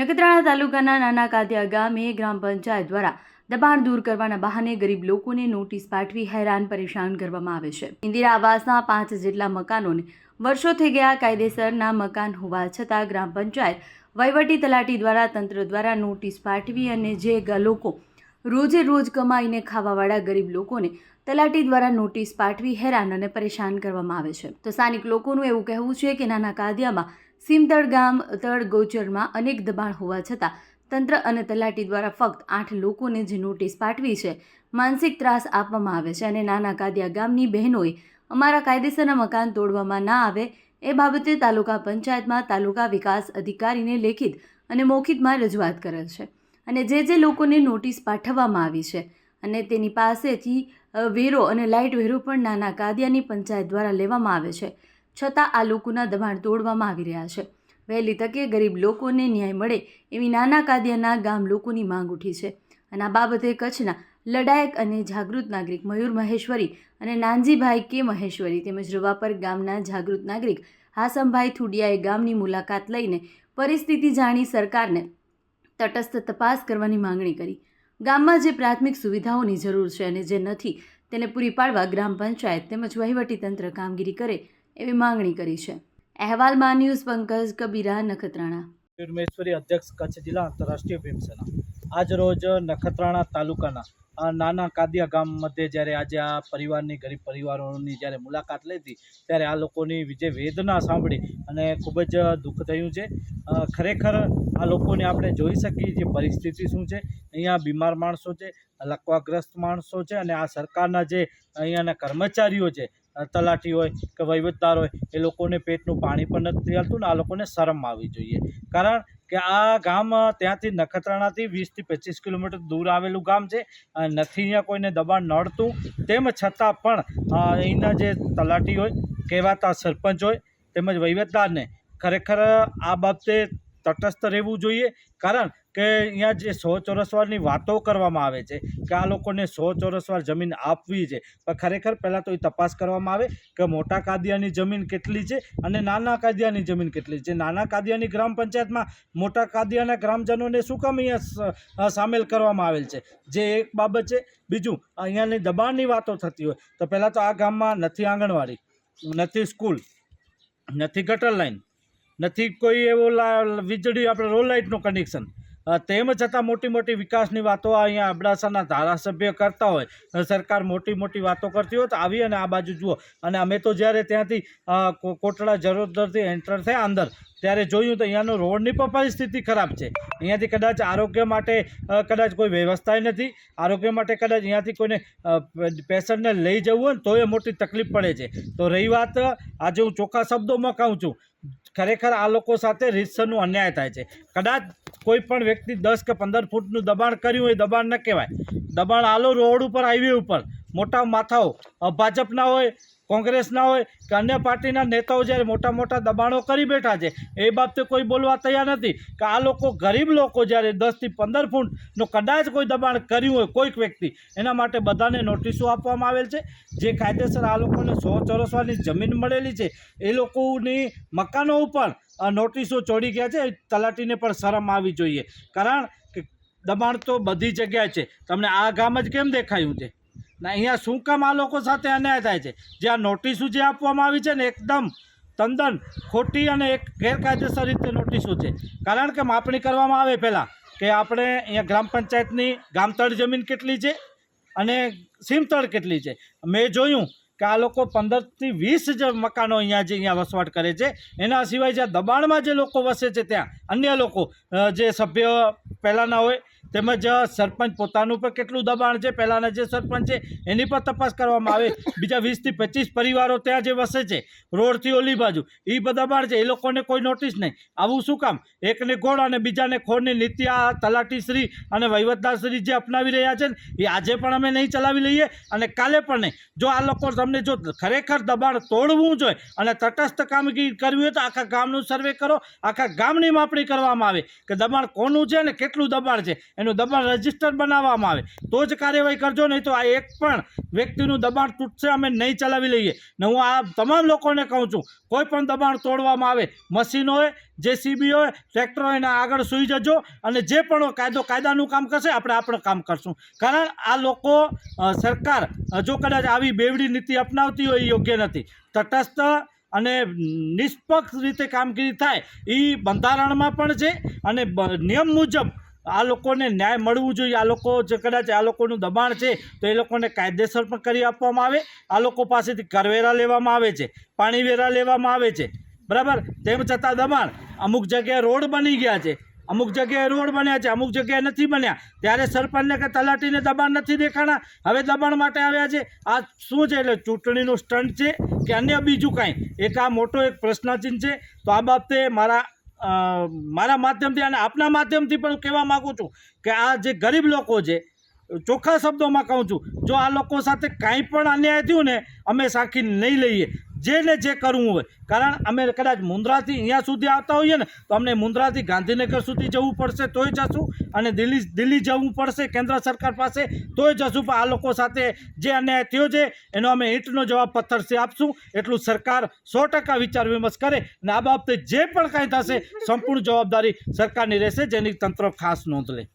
નખત્રાણા તાલુકાના નાના કાતિયા ગામે ગ્રામ પંચાયત દ્વારા દબાણ દૂર કરવાના બહાને ગરીબ લોકોને નોટિસ પાઠવી હેરાન પરેશાન કરવામાં આવે છે. ઇન્દિરા આવાસના પાંચ જેટલા મકાનોને વર્ષો થઈ ગયા કાયદેસરના મકાન હોવા છતાં ગ્રામ પંચાયત વહીવટી તલાટી દ્વારા તંત્ર દ્વારા નોટિસ પાઠવી અને જે લોકો રોજે રોજ કમાઈને ખાવાવાળા ગરીબ લોકોને તલાટી દ્વારા નોટિસ પાઠવી હેરાન અને પરેશાન કરવામાં આવે છે. તો સ્થાનિક લોકોનું એવું કહેવું છે કે નાના કાદિયામાં સીમતળ ગામ, તળ ગોચરમાં અનેક દબાણ હોવા છતાં તંત્ર અને તલાટી દ્વારા ફક્ત આઠ લોકોને જે નોટિસ પાઠવી છે. માનસિક ત્રાસ આપવામાં આવે છે અને નાના કાદિયા ગામની બહેનોએ અમારા કાયદેસરના મકાન તોડવામાં ના આવે એ બાબતે તાલુકા પંચાયતમાં તાલુકા વિકાસ અધિકારીને લેખિત અને મૌખિકમાં રજૂઆત કરેલ છે. અને જે જે લોકોને નોટિસ પાઠવવામાં આવી છે અને તેની પાસેથી વેરો અને લાઇટ વેરો પણ નાના કાદિયાની પંચાયત દ્વારા લેવામાં આવે છે, છતાં આ લોકોના દબાણ તોડવામાં આવી રહ્યા છે. વહેલી તકે ગરીબ લોકોને ન્યાય મળે એવી નાના કાદિયાના ગામ લોકોની માંગ ઉઠી છે. અને આ બાબતે કચ્છના લડાયક અને જાગૃત નાગરિક મયુર મહેશ્વરી અને નાનજીભાઈ કે મહેશ્વરી તેમજ રવાપર ગામના જાગૃત નાગરિક હાસમભાઈ થુડિયાએ ગામની મુલાકાત લઈને પરિસ્થિતિ જાણી સરકારને તટસ્થ તપાસ કરવાની માંગણી કરી. ગામમાં જે પ્રાથમિક સુવિધાઓની જરૂર છે અને જે નથી, તેને પૂરી પાડવા ગ્રામ પંચાયત તેમજ વહીવટીતંત્ર કામગીરી કરે એવી માંગણી કરી છે. અહેવાલમાં ન્યૂઝ પંકજ કબીરા, નખત્રાણા. પરમેશ્વરી અધ્યક્ષ કચ્છ જિલ્લા આંતરરાષ્ટ્રીય ભીમસેના. આજ રોજ નખત્રાણા તાલુકાના નાના કાદિયા ગામ મધ્યે જ્યારે આજે આ પરિવારની, ગરીબ પરિવારોની જ્યારે મુલાકાત લીધી ત્યારે આ લોકોની વિજય વેદના સાંભળી અને ખૂબ જ દુઃખ થયું છે. ખરેખર આ લોકોને આપણે જોઈ શકીએ જે પરિસ્થિતિ શું છે. અહીંયા બીમાર માણસો છે, લકવાગ્રસ્ત માણસો છે અને આ સરકારના જે અહીંયાના કર્મચારીઓ છે તલાટી હોય કે વહીવટદાર હોય, એ લોકોને પેટનું પાણી પણ નથી હાલતું ને આ લોકોને શરમ આવવી જોઈએ. કારણ કે આ ગામ ત્યાંથી નખત્રાણાથી વીસથી પચીસ કિલોમીટર દૂર આવેલું ગામ છે. નથી અહીંયા કોઈને દબાણ નડતું. તેમ છતાં પણ અહીંના જે તલાટી હોય, કહેવાતા સરપંચ હોય, તેમજ વહીવટદારને ખરેખર આ બાબતે તટસ્થ રહેવું જોઈએ. કારણ કે અહીંયા જે સો ચોરસવારની વાતો કરવામાં આવે છે કે આ લોકોને સો ચોરસવાર જમીન આપવી છે પણ ખરેખર પહેલાં તો એ તપાસ કરવામાં આવે કે મોટા કાદિયાની જમીન કેટલી છે અને નાના કાદિયાની જમીન કેટલી છે. નાના કાદિયાની ગ્રામ પંચાયતમાં મોટા કાદિયાના ગ્રામજનોને શું કામ અહીંયા સામેલ કરવામાં આવેલ છે? જે એક બાબત છે. બીજું, અહીંયાની દબાણની વાતો થતી હોય, તો પહેલાં તો આ ગામમાં નથી આંગણવાડી, નથી સ્કૂલ, નથી ગટર લાઈન, નથી કોઈ એવો વીજળી, આપણે રોડ લાઇટનું કનેક્શન તેમ છતાં મોટી મોટી વિકાસની વાતો અહીંયા અબડાસાના ધારાસભ્ય કરતા હોય. સરકાર મોટી મોટી વાતો કરતી હોય તો આવી અને આ બાજુ જુઓ. અને અમે તો જ્યારે ત્યાંથી કોટડા જરોદરથી એન્ટર થયા અંદર, ત્યારે જોયું તો અહીંયાનો રોડની પણ પરિસ્થિતિ ખરાબ છે. અહીંયાથી કદાચ આરોગ્ય માટે કદાચ કોઈ વ્યવસ્થાય નથી. આરોગ્ય માટે કદાચ અહીંયાથી કોઈને પેશન્ટને લઈ જવું હોય તો એ મોટી તકલીફ પડે છે. તો રહી વાત આજે હું ચોખ્ખા શબ્દોમાં કહું છું. ખરેખર આ લોકો સાથે રીતસરનું અન્યાય થાય છે. કદાચ કોઈ પણ વ્યક્તિ દસ કે પંદર ફૂટનું દબાણ કર્યું હોય, દબાણ ન કહેવાય. દબાણ આલો રોડ ઉપર હાઈવે ઉપર. મોટા માથાઓ. ભાજપના હોય કોંગ્રેસના હોય કે અન્ય પાર્ટીના નેતાઓ જ્યારે મોટા મોટા દબાણો કરી બેઠા છે, એ બાબતે કોઈ બોલવા તૈયાર નથી. કે આ લોકો ગરીબ લોકો જ્યારે દસથી પંદર ફૂટનું કદાચ કોઈ દબાણ કર્યું હોય કોઈક વ્યક્તિ, એના માટે બધાને નોટિસો આપવામાં આવેલ છે. જે કાયદેસર આ લોકોને સો ચોરસવાની જમીન મળેલી છે, એ લોકોની મકાનો ઉપર નોટિસો ચોડી ગયા છે તલાટીને પણ શરમ આવી જોઈએ. કારણ કે દબાણ તો બધી જગ્યાએ છે. તમને આ ગામ જ કેમ દેખાયું છે? ને અહીંયા શું કામ આ લોકો સાથે અન્યાય થાય છે? જે આ નોટિસો જે આપવામાં આવી છે ને એકદમ તદ્દન ખોટી અને એક ગેરકાયદેસર રીતે નોટિસો છે. કારણ કે માપણી કરવામાં આવે પહેલાં કે આપણે અહીંયા ગ્રામ પંચાયતની ગામતળ જમીન કેટલી છે અને સીમતળ કેટલી છે. મેં જોયું કે આ લોકો પંદરથી વીસ જ મકાનો અહીંયા જે અહીંયા વસવાટ કરે છે, એના સિવાય જ્યાં દબાણમાં જે લોકો વસે છે ત્યાં, અન્ય લોકો જે સભ્ય પહેલાંના હોય તેમજ સરપંચ પોતાનું પણ કેટલું દબાણ છે? પહેલાંના જે સરપંચ છે, એની પણ તપાસ કરવામાં આવે. બીજા વીસથી પચીસ પરિવારો ત્યાં જે વસે છે, રોડથી ઓલી બાજુ એ દબાણ છે. એ લોકોને કોઈ નોટિસ નહીં. આવું શું કામ? એકને ગોળ અને બીજાને ખોળની નીતિ આ તલાટીશ્રી અને વહીવટદારશ્રી જે અપનાવી રહ્યા છે ને, એ આજે પણ અમે નહીં ચલાવી લઈએ અને કાલે પણ નહીં. જો આ લોકો તમને જો ખરેખર દબાણ તોડવું જોઈએ અને તટસ્થ કામગીરી કરવી હોય તો આખા ગામનું સર્વે કરો, આખા ગામની માપણી કરવામાં આવે કે દબાણ કોનું છે અને કેટલું દબાણ છે. એનું દબાણ રજિસ્ટર બનાવવામાં આવે. તો જ કાર્યવાહી કરજો, નહીં તો આ એક પણ વ્યક્તિનું દબાણ તૂટશે, અમે નહીં ચલાવી લઈએ. ને હું આ તમામ લોકોને કહું છું, કોઈ પણ દબાણ તોડવામાં આવે, મશીન હોય, જેસીબી હોય, ટ્રેક્ટર હોય, એના આગળ સૂઈ જજો અને જે પણ કાયદો કાયદાનું કામ કરશે, આપણે આપણું કામ કરશું. કારણ આ લોકો સરકાર હજુ કદાચ આવી બેવડી નીતિ અપનાવતી હોય, એ યોગ્ય નથી. તટસ્થ અને નિષ્પક્ષ રીતે કામગીરી થાય એ બંધારણમાં પણ છે અને નિયમ મુજબ આ લોકોને ન્યાય મળવું જોઈએ. આ લોકો જે કદાચ આ લોકોનું દબાણ છે, તો એ લોકોને કાયદેસર પણ કરી આપવામાં આવે. આ લોકો પાસેથી કરવેરા લેવામાં આવે છે પાણી વેરા લેવામાં આવે છે. બરાબર? તેમ છતાં દબાણ. અમુક જગ્યાએ રોડ બની ગયા છે. અમુક જગ્યાએ રોડ બન્યા છે, અમુક જગ્યાએ નથી બન્યા. ત્યારે સરપંચને કે તલાટીને દબાણ નથી દેખાણા. હવે દબાણ માટે આવ્યા છે. આ શું છે? એટલે ચૂંટણીનું સ્ટન્ટ છે કે અન્ય બીજું કાંઈ? એક આ મોટો એક પ્રશ્નચિહ્ન છે. તો આ બાબતે મારા મારા માધ્યમથી અને આપના માધ્યમથી પણ કહેવા માગું છું કે આ જે ગરીબ લોકો છે ચોખ્ખા શબ્દોમાં કહું છું, જો આ લોકો સાથે કાંઈ પણ અન્યાય થયું ને, અમે સાખી નહીં લઈએ. જેને જે કરવું હોય. કારણ અમે કદાચ મુંદ્રાથી અહીંયા સુધી આવતા હોઈએ ને, તો અમને મુંદ્રાથી ગાંધીનગર સુધી જવું પડશે, તોય જશું. અને દિલ્હી દિલ્હી જવું પડશે, કેન્દ્ર સરકાર પાસે, તોય જશું. પણ આ લોકો સાથે જે અન્યાય થયો છે, એનો અમે ઈંટનો જવાબ પથ્થરથી આપશું. એટલું સરકાર સો ટકા વિચાર વિમર્શ કરે અને આ બાબતે જે પણ કાંઈ થશે, સંપૂર્ણ જવાબદારી સરકારની રહેશે, જેની તંત્ર ખાસ નોંધ લે.